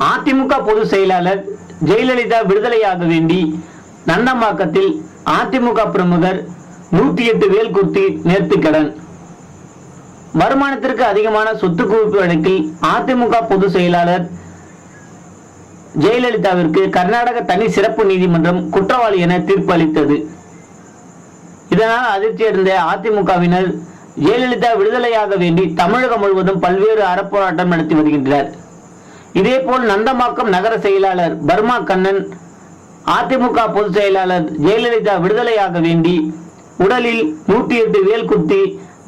அதிமுக பொதுச் செயலாளர் ஜெயலலிதா விடுதலையாக வேண்டி நந்தம்பாக்கத்தில் அதிமுக பிரமுகர் நூத்தி எட்டு வேல் குர்த்தி நேர்த்திக்கடன் வருமானத்திற்கு அதிகமான சொத்து குவிப்பு வழக்கில் அதிமுக பொதுச் செயலாளர் ஜெயலலிதாவிற்கு கர்நாடக தனி சிறப்பு நீதிமன்றம் குற்றவாளி என தீர்ப்பு அளித்தது. இதனால் அதிர்ச்சியடைந்த அதிமுகவினர் ஜெயலலிதா விடுதலையாக வேண்டி தமிழகம் முழுவதும் பல்வேறு அறப்போராட்டம் நடத்தி வருகின்றனர். இதேபோல் நந்தம்பாக்கம் நகர செயலாளர் பர்மா கண்ணன் அதிமுக பொதுச் செயலாளர் ஜெயலலிதா விடுதலையாக வேண்டி உடலில் நூற்றி எட்டு வேல் குத்தி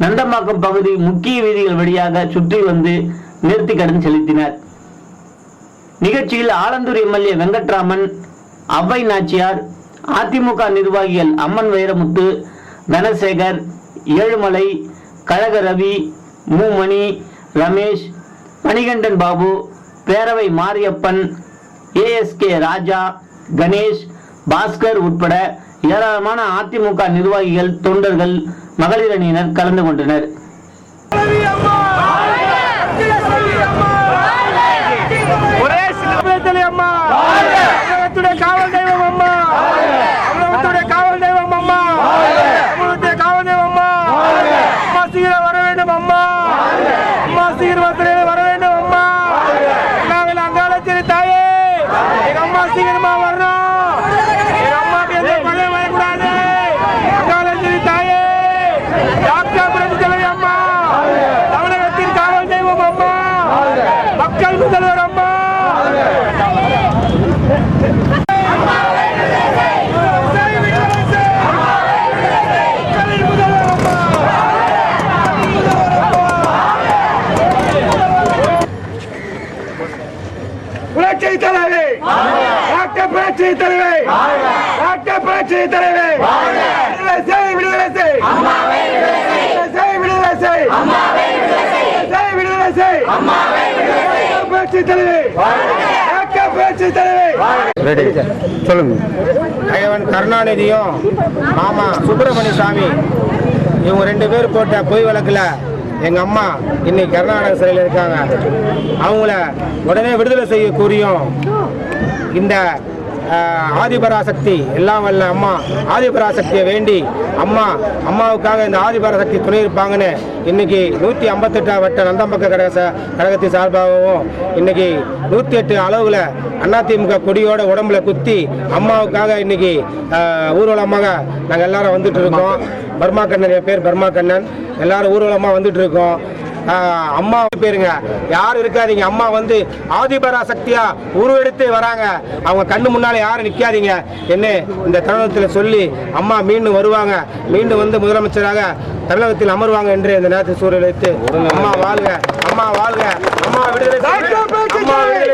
நந்தம்பாக்கம் பகுதி முக்கிய வீதிகள் வழியாக சுற்றி வந்து நேர்த்திக்கடன் செலுத்தினர். நிகழ்ச்சியில் ஆலந்தூர் எம்எல்ஏ வெங்கட்ராமன் அவ்வை நாச்சியார் அதிமுக நிர்வாகிகள் அம்மன் வைரமுத்து தனசேகர் ஏழுமலை கழக ரவி மூமணி ரமேஷ் மணிகண்டன் பாபு பேரவை மாரியப்பன் ஏஎஸ்கே ராஜா கணேஷ் பாஸ்கர் உட்பட ஏராளமான அதிமுக நிர்வாகிகள் தொண்டர்கள் மகளிரணியினர் கலந்து கொண்டனர் ஒரே சிலம்பரத்தலி அம்மா தமிழகத்துடைய காவல் தெய்வம் அம்மா தமிழகத்துடைய காவல் தெய்வம் அம்மா தமிழகத்துடைய காவல் தெய்வம் அம்மா அம்மா சீக்கிரம் வர வேண்டும் அம்மா அம்மா சீக்கிரம் வர- வர வேண்டும் அம்மா நாங்கள் அங்காளத்திரி தாயே எங்க அம்மா சீக்கிரமா வரணும் எங்க அம்மாக்கு எந்த கொலையும் வரக்கூடாது. அங்காளத்திரி தாயே. டாக்டர் பிரபு தலைவி அம்மா. தமிழகத்தின் காவல் தெய்வம் அம்மா. மக்கள் முதல்வர் அம்மா. தலைவி டாக்டர் புரட்சி தலைவி. டாக்டர் புரட்சி தலைவி. விடுதலை செய் விடுதலை செய். செய் விடுதலை செய். செய் விடுதலை செய். புரட்சி தலைவி. டாக்டர் புரட்சி தலைவி சொல்லுங்க. ஐயவன் கருணாநிதியும் மாமா சுப்பிரமணிய சாமி இவங்க ரெண்டு பேர் போட்ட பொய் வழக்குல எங்க அம்மா இன்னைக்கு கர்நாடக சிறையில் இருக்காங்க. அவங்கள உடனே விடுதலை செய்ய கூறியும் இந்த ஆதிபராசக்தி எல்லாம் வல்ல அம்மா ஆதிபராசக்தியை வேண்டி அம்மா அம்மாவுக்காக இந்த ஆதிபராசக்தி துணை இருப்பாங்கன்னு இன்னைக்கு நூற்றி ஐம்பத்தெட்டாம் வட்ட நந்தம்பக்க கழக கழகத்தின் சார்பாகவும் இன்னைக்கு நூற்றி எட்டு அளவில் அதிமுக கொடியோட உடம்புல குத்தி அம்மாவுக்காக இன்னைக்கு ஊர்வலமாக நாங்கள் எல்லாரும் வந்துட்டு இருக்கோம். பர்மா கண்ணன் என் பேர் பர்மா கண்ணன். எல்லாரும் ஊர்வலமாக வந்துட்டு இருக்கோம். அம்மா பேருங்க யாரும் இருக்காதீங்க. அம்மா வந்து ஆதிபரா சக்தியா உருவெடுத்து வராங்க. அவங்க கண்ணு முன்னால யாரும் நிக்காதீங்க. என்ன இந்த தருணத்தில் சொல்லி அம்மா மீண்டும் வருவாங்க. மீண்டும் வந்து முதலமைச்சராக தமிழகத்தில் அமர்வாங்க என்று இந்த நேரத்தில் சூழல் வைத்து அம்மா வாழ்க. அம்மா வாழ்க. அம்மா விடுதலை. அம்மா விடுதலை